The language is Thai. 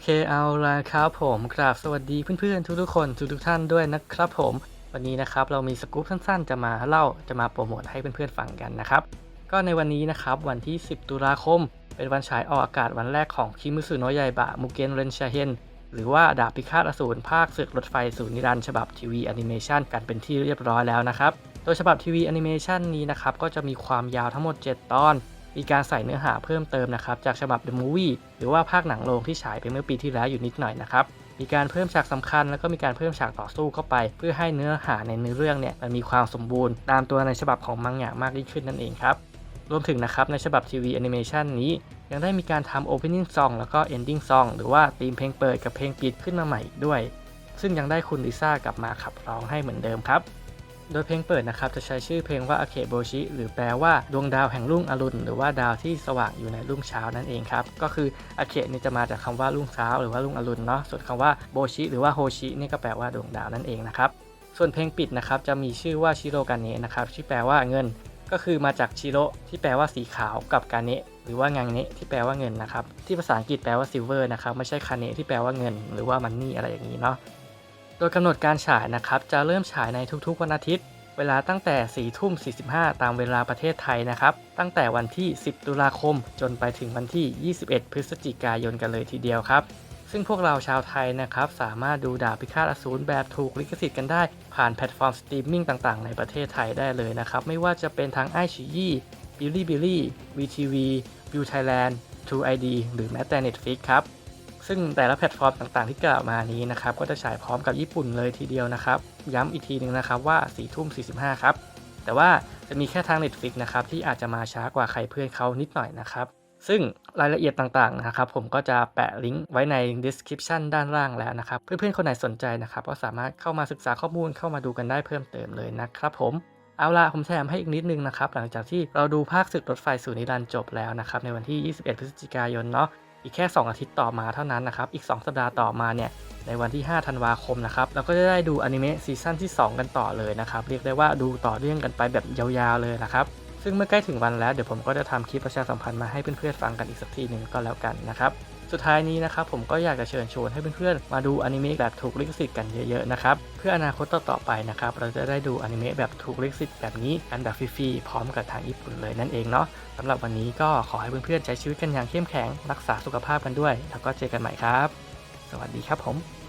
เคเอาละครับผมกราบสวัสดีเพื่อนๆ ทุกๆคนทุกๆท่านด้วยนะครับผมวันนี้นะครับเรามีสกู๊ปสั้นๆ จะมาเล่าจะมาโปรโมทให้เพื่อนๆฟังกันนะครับก็ในวันนี้นะครับวันที่ 10 ตุลาคม เป็นวันฉายออกอากาศวันแรกของคิมุสุโนะยายบะมุเกนเรนชาเฮนหรือว่าดาบพิฆาตอสูรภาคศึกรถไฟสู่นิรันช์ฉบับทีวีแอนิเมชันกันเป็นที่เรียบร้อยแล้วนะครับโดยฉบับทีวีแอนิเมชันนี้นะครับก็จะมีความยาวทั้งหมด 7 ตอน มีการใส่เนื้อหาเพิ่มเติมนะครับจากฉบับ The Movie หรือว่าภาคหนังโรงที่ฉายไปเมื่อปีที่แล้วอยู่นิดหน่อยนะครับมีการเพิ่มฉากสำคัญแล้วก็มีการเพิ่มฉากต่อสู้เข้าไป เพื่อให้เนื้อหาในเนื้อเรื่องเนี่ยมันมีความสมบูรณ์ ตามตัวในฉบับของมังงะมากยิ่งขึ้นนั่นเองครับ รวมถึงนะครับในฉบับทีวีแอนิเมชันนี้ ยังได้มีการทำ Opening Song แล้วก็ Ending Song หรือว่าธีมเพลงเปิดกับเพลงปิดขึ้นมาใหม่อีกด้วย ซึ่งยังได้คุณลิซ่ากลับมาขับร้องให้เหมือนเดิมครับ โดยเพลงเปิดนะครับ จะใช้ชื่อเพลงว่าอาเคโบชิ หรือแปลว่าดวงดาวแห่งรุ่งอรุณ หรือว่าดาวที่สว่างอยู่ในรุ่งเช้านั่นเองครับ ก็คืออาเคนี่จะมาจากคำว่ารุ่งเช้า หรือว่ารุ่งอรุณเนาะ ส่วนคำว่าโบชิ หรือว่าโฮชินี่ก็แปลว่าดวงดาวนั่นเองนะครับ ส่วนเพลงปิดนะครับจะมีชื่อว่าชิโรกาเนะนะครับที่แปลว่าเงิน ก็คือมาจากชิโรที่แปลว่าสีขาวกับกาเนะหรือว่างังเนะที่แปลว่าเงินนะครับที่ภาษาอังกฤษแปลว่าซิลเวอร์นะครับไม่ใช่คาเนะที่แปลว่าเงิน หรือว่ามันนี่อะไรอย่างนี้เนาะ โดยกำหนดการฉายนะครับจะเริ่มฉายในทุกๆวันอาทิตย์ เวลาตั้งแต่ 4 ทุ่ม 45 ตามเวลาประเทศไทยนะครับ ตั้งแต่วันที่ 10 ตุลาคม จนไปถึงวันที่ 21 พฤศจิกายนกันเลยทีเดียวครับ ซึ่งพวกเราชาวไทยนะครับสามารถดูดาบพิฆาตอสูรแบบถูกลิขสิทธิ์กันได้ ผ่านแพลตฟอร์มสตรีมมิ่งต่างๆ ในประเทศไทยได้เลยนะครับ ไม่ว่าจะเป็นทางไอชียี่บิลลี่บิลลี่วีทีวีวิวไทยแลนด์ทูไอดีหรือแม้แต่ Netflix ครับ ซึ่งแต่ละแพลตฟอร์มต่างๆ ที่กล่าวมานี้นะครับก็จะฉายพร้อมกับญี่ปุ่นเลยทีเดียวนะครับ ย้ำอีกทีหนึ่งนะครับว่า4ทุ่ม45ครับแต่ว่าจะมีแค่ทาง Netflix นะครับที่อาจจะมาช้ากว่าใครเพื่อนเขานิดหน่อยนะครับซึ่งรายละเอียดต่างๆนะครับ ผมก็จะแปะลิงก์ไว้ใน description ด้านล่างแล้วนะครับ เพื่อนๆ คนไหนสนใจนะครับ ก็สามารถเข้ามาศึกษาข้อมูลเข้ามาดูกันได้เพิ่มเติมเลยนะครับผม เอาล่ะผมแถมให้อีกนิดนึงนะครับ หลังจากที่เราดูภาคศึกรถไฟสู่นิรันดร์จบแล้วนะครับ ในวันที่ 21 พฤศจิกายนเนาะ อีกแค่ 2 อาทิตย์ต่อมาเท่านั้นนะครับ อีก 2 สัปดาห์ต่อมาเนี่ย ในวันที่ 5 ธันวาคมนะครับ เราก็จะได้ดูอนิเมะซีซั่นที่ 2 กันต่อเลยนะครับ เรียกได้ว่าดูต่อเรื่องกันไปแบบยาวๆเลยนะครับ ซึ่งเมื่อใกล้ถึงวันแล้วเดี๋ยวผมก็จะทำคลิปประชาสัมพันธ์มาให้เพื่อนๆฟังกันอีกสักทีหนึ่งก็แล้วกันนะครับสุดท้ายนี้นะครับผมก็อยากจะเชิญชวนให้เพื่อนๆมาดูอนิเมะแบบถูกลิขสิทธิ์กันเยอะๆนะครับเพื่ออนาคตต่อๆไปนะครับเราจะได้ดูอนิเมะแบบถูกลิขสิทธิ์แบบนี้กันแบบฟรีๆพร้อมกับทางญี่ปุ่นเลยนั่นเองเนาะสำหรับวันนี้ก็ขอให้เพื่อนๆใช้ชีวิตกันอย่างเข้มแข็ง รักษาสุขภาพกันด้วย แล้วก็เจอกันใหม่ครับ สวัสดีครับผม